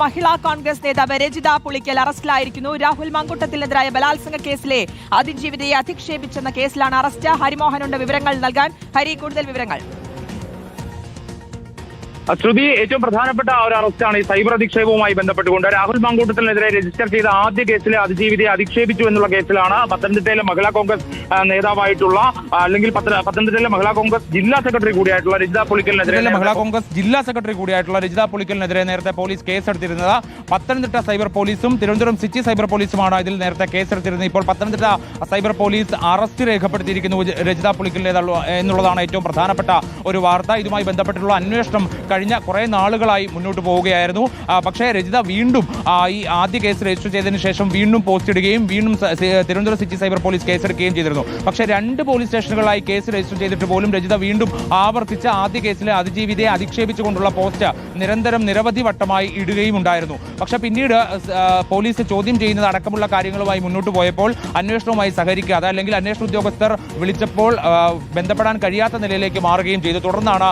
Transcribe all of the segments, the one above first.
മഹിളാ കോൺഗ്രസ് നേതാവ് രജിത പുളിക്കൽ അറസ്റ്റിലായിരിക്കുന്നു. രാഹുൽ മങ്കുട്ടത്തിനെതിരായ ബലാത്സംഗ കേസിലെ അതിജീവിതയെ അധിക്ഷേപിച്ചെന്ന കേസിലാണ് അറസ്റ്റ്. ഹരിമോഹനുണ്ട് വിവരങ്ങൾ നൽകാൻ ഹരി കൂടുതൽ വിവരങ്ങൾ. ശ്രുതി ഏറ്റവും പ്രധാനപ്പെട്ട ഒരു അറസ്റ്റാണ് ഈ സൈബർ അധിക്ഷേപവുമായി ബന്ധപ്പെട്ടുകൊണ്ട് രാഹുൽ മാങ്കൂട്ടത്തിനെതിരെ രജിസ്റ്റർ ചെയ്ത ആദ്യ കേസിലെ അതിജീവിതയെ അധിക്ഷേപിച്ചു എന്നുള്ള കേസിലാണ് പത്തനംതിട്ടയിലെ മഹിളാ കോൺഗ്രസ് നേതാവായിട്ടുള്ള അല്ലെങ്കിൽ പത്തന- പത്തനംതിട്ടയിലെ മഹിളാ കോൺഗ്രസ് ജില്ലാ സെക്രട്ടറി കൂടിയായിട്ടുള്ള രജിത പുളിക്കലിനെതിരെ മഹിളാ കോൺഗ്രസ് ജില്ലാ സെക്രട്ടറി കൂടിയായിട്ടുള്ള രജിത പുളിക്കലിനെതിരെ നേരത്തെ പോലീസ് കേസെടുത്തിരുന്നത്. പത്തനംതിട്ട സൈബർ പോലീസും തിരുവനന്തപുരം സിറ്റി സൈബർ പോലീസുമാണ് ഇതിൽ നേരത്തെ കേസെടുത്തിരുന്നത്. ഇപ്പോൾ പത്തനംതിട്ട സൈബർ പോലീസ് അറസ്റ്റ് രേഖപ്പെടുത്തിയിരിക്കുന്നു രജിത പുളിക്കലിനേതുള്ള എന്നുള്ളതാണ് ഏറ്റവും പ്രധാനപ്പെട്ട ഒരു വാർത്ത. ഇതുമായി ബന്ധപ്പെട്ടുള്ള അന്വേഷണം കഴിഞ്ഞ കുറേ നാളുകളായി മുന്നോട്ട് പോവുകയായിരുന്നു. പക്ഷേ രജിത വീണ്ടും ഈ ആദ്യ കേസ് രജിസ്റ്റർ ചെയ്തതിന് ശേഷം വീണ്ടും പോസ്റ്റ് ഇടുകയും വീണ്ടും തിരുവനന്തപുരം സിറ്റി സൈബർ പോലീസ് കേസെടുക്കുകയും ചെയ്തിരുന്നു. പക്ഷേ രണ്ട് പോലീസ് സ്റ്റേഷനുകളായി കേസ് രജിസ്റ്റർ ചെയ്തിട്ട് പോലും രജിത വീണ്ടും ആവർത്തിച്ച ആദ്യ കേസിലെ അതിജീവിതയെ അധിക്ഷേപിച്ചുകൊണ്ടുള്ള പോസ്റ്റ് നിരന്തരം നിരവധി വട്ടമായി ഇടുകയും ഉണ്ടായിരുന്നു. പക്ഷെ പിന്നീട് പോലീസ് ചോദ്യം ചെയ്യുന്നത് അടക്കമുള്ള കാര്യങ്ങളുമായി മുന്നോട്ട് പോയപ്പോൾ അന്വേഷണവുമായി സഹകരിക്കാതെ അല്ലെങ്കിൽ അന്വേഷണ ഉദ്യോഗസ്ഥർ വിളിച്ചപ്പോൾ ബന്ധപ്പെടാൻ കഴിയാത്ത നിലയിലേക്ക് മാറുകയും ചെയ്തു. തുടർന്നാണ്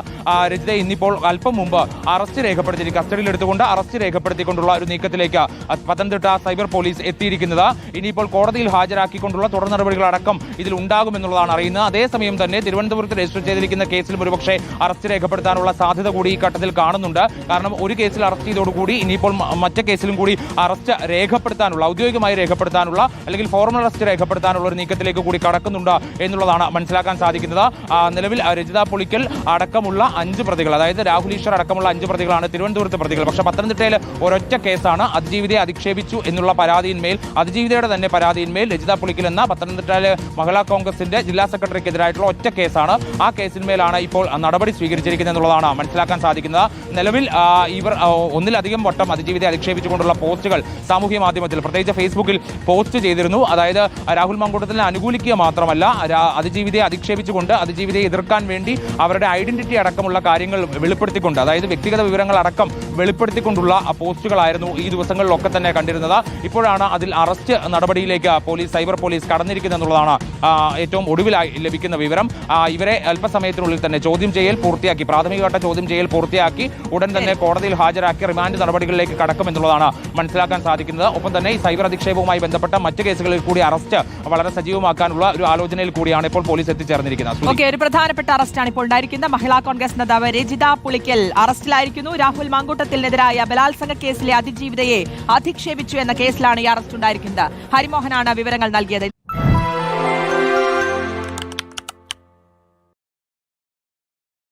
രജിത ഇന്നിപ്പോൾ അല്പം മുമ്പ് അറസ്റ്റ് രേഖപ്പെടുത്തി കസ്റ്റഡിയിൽ എടുത്തുകൊണ്ട് അറസ്റ്റ് രേഖപ്പെടുത്തിക്കൊണ്ടുള്ള ഒരു നീക്കത്തിലേക്ക് പത്തനംതിട്ട സൈബർ പോലീസ് എത്തിയിരിക്കുന്നത്. ഇനിയിപ്പോൾ കോടതിയിൽ ഹാജരാക്കിക്കൊണ്ടുള്ള തുടർ നടപടികളടക്കം ഇതിൽ ഉണ്ടാകുമെന്നുള്ളതാണ് അറിയുന്നത്. അതേസമയം തന്നെ തിരുവനന്തപുരത്ത് രജിസ്റ്റർ ചെയ്തിരിക്കുന്ന കേസിൽ ഒരുപക്ഷെ അറസ്റ്റ് രേഖപ്പെടുത്താനുള്ള സാധ്യത കൂടി ഈ ഘട്ടത്തിൽ കാണുന്നുണ്ട്. കാരണം ഒരു കേസിൽ അറസ്റ്റ് ചെയ്തോടുകൂടി ഇനിയിപ്പോൾ മറ്റു കേസിലും കൂടി അറസ്റ്റ് രേഖപ്പെടുത്താനുള്ള ഔദ്യോഗികമായി രേഖപ്പെടുത്താനുള്ള അല്ലെങ്കിൽ ഫോർമൽ അറസ്റ്റ് രേഖപ്പെടുത്താനുള്ള ഒരു നീക്കത്തിലേക്ക് കൂടി കടക്കുന്നുണ്ട് എന്നുള്ളതാണ് മനസ്സിലാക്കാൻ സാധിക്കുന്നത്. നിലവിൽ രജിത പുളിക്കൽ അടക്കമുള്ള അഞ്ച് പ്രതികൾ അതായത് രാഹുൽ ഈശ്വർ അടക്കമുള്ള അഞ്ച് പ്രതികളാണ്. തിരുവനന്തപുരത്തെ പ്രതികൾ. പക്ഷേ പത്തനംതിട്ടയിൽ ഒരൊറ്റ കേസാണ്. അതിജീവിതയെ അധിക്ഷേപിച്ചു എന്നുള്ള പരാതിയിന്മേൽ അതിജീവിതയുടെ തന്നെ പരാതിയിന്മേൽ രജിത പുളിക്കൽ എന്ന പത്തനംതിട്ടയിലെ മഹിളാ കോൺഗ്രസിന്റെ ജില്ലാ സെക്രട്ടറിക്കെതിരായിട്ടുള്ള ഒറ്റ കേസാണ്. ആ കേസിന്മേലാണ് ഇപ്പോൾ നടപടി സ്വീകരിച്ചിരിക്കുന്നത് എന്നുള്ളതാണ് മനസ്സിലാക്കാൻ സാധിക്കുന്നത്. നിലവിൽ ഇവർ ഒന്നിലധികം വട്ടം അതിജീവിതയെ അധിക്ഷേപിച്ചുകൊണ്ടുള്ള പോസ്റ്റുകൾ സാമൂഹ്യ മാധ്യമത്തിൽ പ്രത്യേകിച്ച് ഫേസ്ബുക്കിൽ പോസ്റ്റ് ചെയ്തിരുന്നു. അതായത് രാഹുൽ മങ്കൂട്ടത്തിനെ അനുകൂലിക്കുക മാത്രമല്ല അതിജീവിതയെ അധിക്ഷേപിച്ചുകൊണ്ട് അതിജീവിതയെ എതിർക്കാൻ വേണ്ടി അവരുടെ ഐഡന്റിറ്റി അടക്കമുള്ള കാര്യങ്ങൾ വെളിപ്പെടുത്തിക്കൊണ്ട് അതായത് വ്യക്തിഗത വിവരങ്ങൾ അടക്കം വെളിപ്പെടുത്തിക്കൊണ്ടുള്ള പോസ്റ്റുകളായിരുന്നു ഈ ദിവസങ്ങളിലൊക്കെ തന്നെ കണ്ടിരുന്നത്. ഇപ്പോഴാണ് അതിൽ അറസ്റ്റ് നടപടിയിലേക്ക് പോലീസ് സൈബർ പോലീസ് കടന്നിരിക്കുന്നത് എന്നുള്ളതാണ് ഏറ്റവും ഒടുവിലായി ലഭിക്കുന്ന വിവരം. ഇവരെ അല്പസമയത്തിനുള്ളിൽ തന്നെ ചോദ്യം ചെയ്യൽ പൂർത്തിയാക്കി പ്രാഥമികഘട്ട ചോദ്യം ചെയ്യൽ പൂർത്തിയാക്കി ഉടൻ തന്നെ കോടതിയിൽ ഹാജരാക്കി റിമാൻഡ് നടപടികളിലേക്ക് കടക്കുമെന്നുള്ളതാണ് മനസ്സിലാക്കാൻ സാധിക്കുന്നത്. ഒപ്പം തന്നെ ഈ സൈബർ അധിക്ഷേപവുമായി ബന്ധപ്പെട്ട മറ്റ് കേസുകളിൽ കൂടി അറസ്റ്റ് വളരെ സജീവമാക്കാനുള്ള ഒരു ആലോചനയിൽ കൂടിയാണ് ഇപ്പോൾ പോലീസ് എത്തിച്ചേർന്നിരിക്കുന്നത്. ഒരു പ്രധാനപ്പെട്ട അറസ്റ്റാണ് ഇപ്പോൾ ഉണ്ടായിരിക്കുന്നത്. മഹിളാ കോൺഗ്രസ് നേതാവ് രജിത പുളിക്കൽ അറസ്റ്റിലായിരിക്കുന്നു. രാഹുൽ മങ്കൂട്ടത്തിനെതിരായ ബലാത്സംഗ കേസിലെ അതിജീവിതയെ അധിക്ഷേപിച്ചു എന്ന കേസിലാണ് ഈ അറസ്റ്റ് ഉണ്ടായിരിക്കുന്നത്. ഹരിമോഹനാണ് വിവരങ്ങൾ നൽകിയത്.